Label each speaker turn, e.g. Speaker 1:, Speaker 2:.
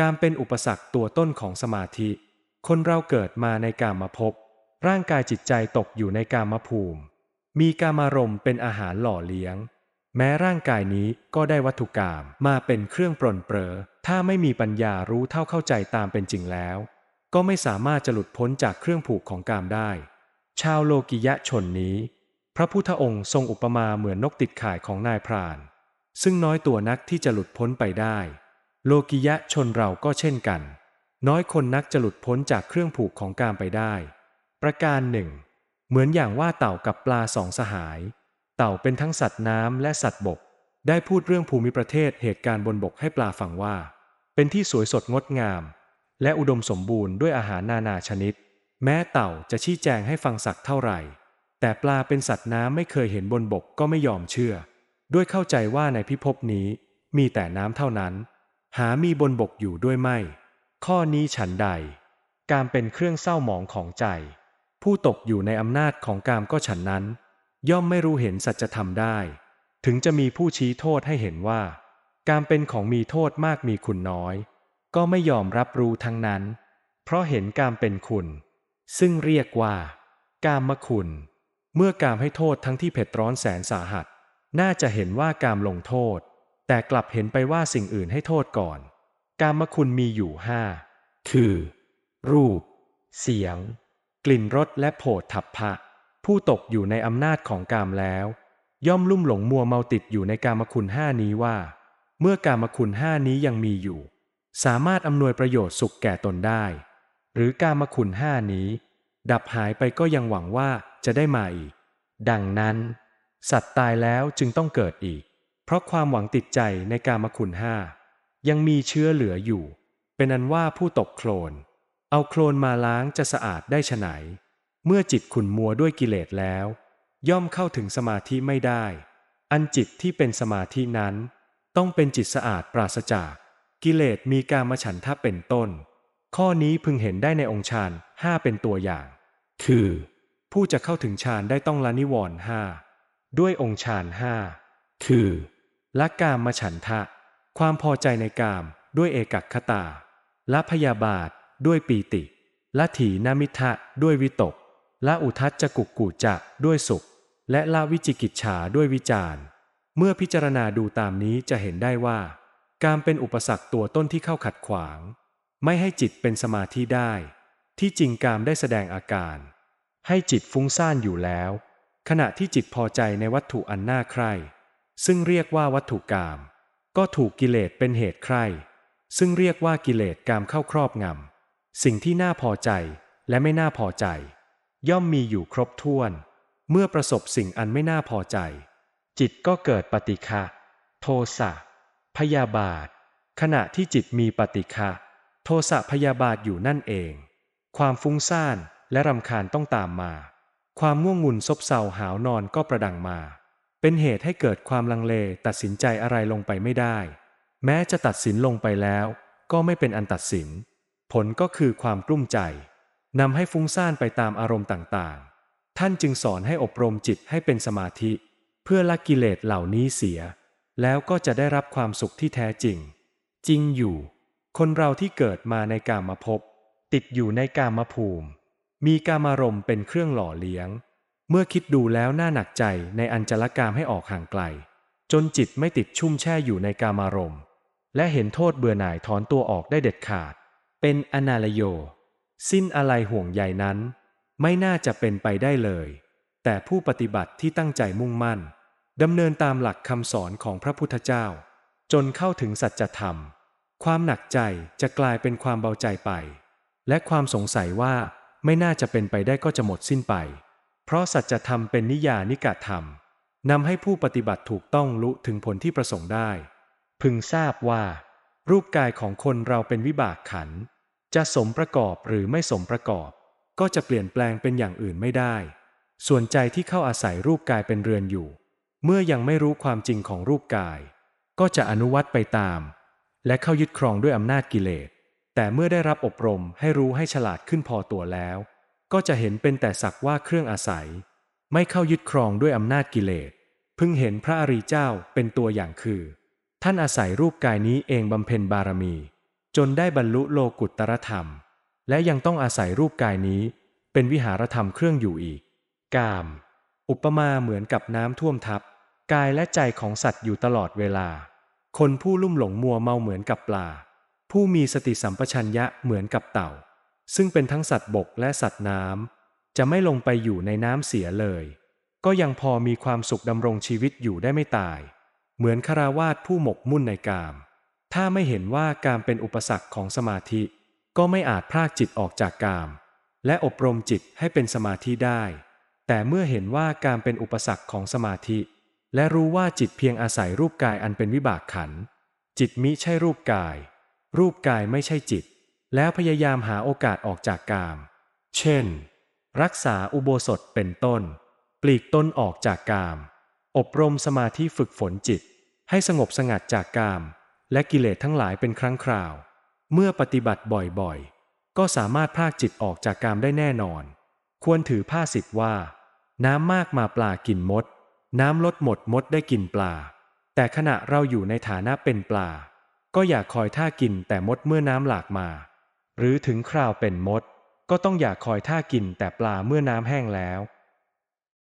Speaker 1: การเป็นอุปสรรคตัวต้นของสมาธิ คนเราเกิดมาในกามภพ ร่างกายจิตใจตกอยู่ในกามภูมิ มีกามารมณ์เป็นอาหารหล่อเลี้ยง แม้ร่างกายนี้ก็ได้วัตถุกรรมมาเป็นเครื่องปรนเปรอ ถ้าไม่มีปัญญารู้เท่าเข้าใจตามเป็นจริงแล้ว ก็ไม่สามารถจะหลุดพ้นจากเครื่องผูกของกามได้ ชาวโลกิยะชนนี้ พระพุทธองค์ทรงอุปมาเหมือนนกติดข่ายของนายพราน ซึ่งน้อยตัวนักที่จะหลุดพ้นไปได้ โลกิยะชนเราก็เช่นกัน น้อยคนนักจะหลุดพ้นจากเครื่องผูกของกามไปได้ ประการหนึ่ง เหมือนอย่างว่าเต่ากับปลาสองสหาย เต่าเป็นทั้งสัตว์น้ำและสัตว์บก ได้พูดเรื่องภูมิประเทศเหตุการณ์บนบกให้ปลาฟังว่า เป็นที่สวยสดงดงาม และอุดมสมบูรณ์ด้วยอาหารนานาชนิด แม้เต่าจะชี้แจงให้ฟังสักเท่าไหร่ แต่ปลาเป็นสัตว์น้ำไม่เคยเห็นบนบกก็ไม่ยอมเชื่อ ด้วยเข้าใจว่าในพิภพนี้มีแต่น้ำเท่านั้น หามีบนบกอยู่ด้วยไม่ ข้อนี้ฉันใด การเป็นเครื่องเศร้าหมองของใจ ผู้ตกอยู่ในอำนาจของกามก็ฉันนั้น ย่อมไม่รู้เห็นสัจธรรมได้ ถึงจะมีผู้ชี้โทษให้เห็นว่า การเป็นของมีโทษมากมีคุณน้อย ก็ไม่ยอมรับรู้ทั้งนั้น เพราะเห็นการเป็นคุณ ซึ่งเรียกว่า กามคุณ เมื่อกามให้โทษทั้งที่เผ็ดร้อนแสนสาหัส น่าจะเห็นว่ากามลงโทษ แต่กลับเห็นไปว่าสิ่งอื่นให้โทษก่อน กามคุณมีอยู่ห้าคือ รูป เสียง กลิ่นรสและโผฏฐัพพะ ผู้ตกอยู่ในอำนาจของกามแล้ว ย่อมลุ่มหลงมัวเมาติดอยู่ในกามคุณห้านี้ว่า เมื่อกามคุณห้านี้ยังมีอยู่ สามารถอำนวยประโยชน์สุขแก่ตนได้ หรือกามคุณห้านี้ ดับหายไปก็ยังหวังว่าจะได้มาอีก ดังนั้น สัตว์ตายแล้วจึงต้องเกิดอีก เพราะความหวังติดใจในกามคุณห้ายังมีเชื้อเหลืออยู่ เป็นอันว่าผู้ตกโคลน เอาโคลนมาล้างจะสะอาดได้ฉไหน เมื่อจิตขุนมัวด้วยกิเลสแล้ว ย่อมเข้าถึงสมาธิไม่ได้ อันจิตที่เป็นสมาธินั้น ต้องเป็นจิตสะอาดปราศจาก กิเลสมีการมฉันทะเป็นต้น ข้อนี้พึงเห็นได้ในองค์ฌานห้าเป็นตัวอย่าง คือ ผู้จะเข้าถึงฌานได้ต้องละนิวรณ์ห้าด้วยองค์ฌานห้าคือ ละกามมฉันทะ ความพอใจในกามด้วยเอกัคคตาละพยาบาทด้วยปีติละถีนามิทะด้วยวิตกละอุทัจจกุกกูจะด้วยสุข และละวิจิกิจฉาด้วยวิจารเมื่อพิจารณาดูตามนี้จะเห็นได้ว่า การเป็นอุปสรรคตัวต้นที่เข้าขัดขวาง ไม่ให้จิตเป็นสมาธิได้ ที่จริงกามได้แสดงอาการ ให้จิตฟุ้งซ่านอยู่แล้ว ขณะที่จิตพอใจในวัตถุอันน่าใคร่ ซึ่งเรียกว่าวัตถุกามก็ถูกกิเลสเป็นเหตุใคร่ ซึ่งเรียกว่ากิเลสกามเข้าครอบงำ สิ่งที่น่าพอใจและไม่น่าพอใจ ย่อมมีอยู่ครบถ้วน เมื่อประสบสิ่งอันไม่น่าพอใจ จิตก็เกิดปฏิฆะโทสะพยาบาท ขณะที่จิตมีปฏิฆะโทสะพยาบาทอยู่นั่นเอง ความฟุ้งซ่านและรำคาญต้องตามมา ความง่วงงุนซบเซาหาวนอนก็ประดังมา เป็นเหตุให้เกิดความลังเลตัดสินใจอะไรลงไปไม่ได้ แม้จะตัดสินลงไปแล้ว ก็ไม่เป็นอันตัดสิน ผลก็คือความกลุ้มใจนำให้ฟุ้งซ่านไปตามอารมณ์ต่างๆ ท่านจึงสอนให้อบรมจิตให้เป็นสมาธิ เพื่อละกิเลสเหล่านี้เสีย แล้วก็จะได้รับความสุขที่แท้จริง จริงอยู่ คนเราที่เกิดมาในกามภพติดอยู่ในกามภูมิ มีกามารมณ์เป็นเครื่องหล่อเลี้ยง เมื่อคิดดูแล้วน่าหนักใจในอัญจลกามให้ออกห่างไกล จนจิตไม่ติดชุ่มแช่อยู่ในกามารมณ์ และเห็นโทษเบื่อหน่ายถอนตัวออกได้เด็ดขาด เป็นอนาลโย สิ้นอะไรห่วงใยนั้น ไม่น่าจะเป็นไปได้เลย แต่ผู้ปฏิบัติที่ตั้งใจมุ่งมั่นดำเนินตามหลักคำสอนของพระพุทธเจ้า จนเข้าถึงสัจธรรม ความหนักใจจะกลายเป็นความเบาใจไป และความสงสัยว่าไม่น่าจะเป็นไปได้ก็จะหมดสิ้นไป เพราะสัจธรรมเป็นนิยานิกะธรรมนำให้ผู้ปฏิบัติถูกต้องรู้ถึงผลที่ประสงค์ได้ พึงทราบว่า รูปกายของคนเราเป็นวิบากขัน จะสมประกอบหรือไม่สมประกอบ ก็จะเปลี่ยนแปลงเป็นอย่างอื่นไม่ได้ ส่วนใจที่เข้าอาศัยรูปกายเป็นเรือนอยู่ เมื่อยังไม่รู้ความจริงของรูปกาย ก็จะอนุวัตไปตาม และเข้ายึดครองด้วยอำนาจกิเลสแต่เมื่อได้รับอบรมให้รู้ให้ฉลาดขึ้นพอตัวแล้ว ก็จะเห็นเป็นแต่สักว่าเครื่องอาศัย ไม่เข้ายึดครองด้วยอำนาจกิเลสพึงเห็นพระอริเจ้าเป็นตัวอย่างคือ ท่านอาศัยรูปกายนี้เองบำเพ็ญบารมี จนได้บรรลุโลกุตตรธรรม และยังต้องอาศัยรูปกายนี้ เป็นวิหารธรรมเครื่องอยู่อีก กาม อุปมาเหมือนกับน้ำท่วมทับ กายและใจของสัตว์อยู่ตลอดเวลา คนผู้ลุ่มหลงมัวเมาเหมือนกับปลา ผู้มีสติสัมปชัญญะเหมือนกับเต่า ซึ่งเป็นทั้งสัตว์บกและสัตว์น้ำจะไม่ลงไปอยู่ในน้ำเสียเลย ก็ยังพอมีความสุขดำรงชีวิตอยู่ได้ไม่ตาย เหมือนคาราวาสผู้หมกมุ่นในกาม ถ้าไม่เห็นว่าการเป็นอุปสรรคของสมาธิ ก็ไม่อาจพรากจิตออกจากกาม และอบรมจิตให้เป็นสมาธิได้ แต่เมื่อเห็นว่าการเป็นอุปสรรคของสมาธิ และรู้ว่าจิตเพียงอาศัยรูปกายอันเป็นวิบากขัน จิตมิใช่รูปกาย รูปกายไม่ใช่จิต แล้วพยายามหาโอกาสออกจากกาม เช่น รักษาอุโบสถเป็นต้น ปลีกต้นออกจากกาม อบรมสมาธิฝึกฝนจิต ให้สงบสงัดจากกาม และกิเลสทั้งหลายเป็นครั้งคราว เมื่อปฏิบัติบ่อยๆ ก็สามารถพากจิตออกจากกามได้แน่นอน ควรถือผ้าสิทธิ์ว่า น้ำมากมาปลากินมด น้ำลดหมดมดได้กินปลา แต่ขณะเราอยู่ในฐานะเป็นปลา ก็อย่าคอยท่ากินแต่มดเมื่อน้ำหลากมา หรือถึงคราวเป็นมด ก็ต้องอย่าคอยท่ากินแต่ปลาเมื่อน้ำแห้งแล้ว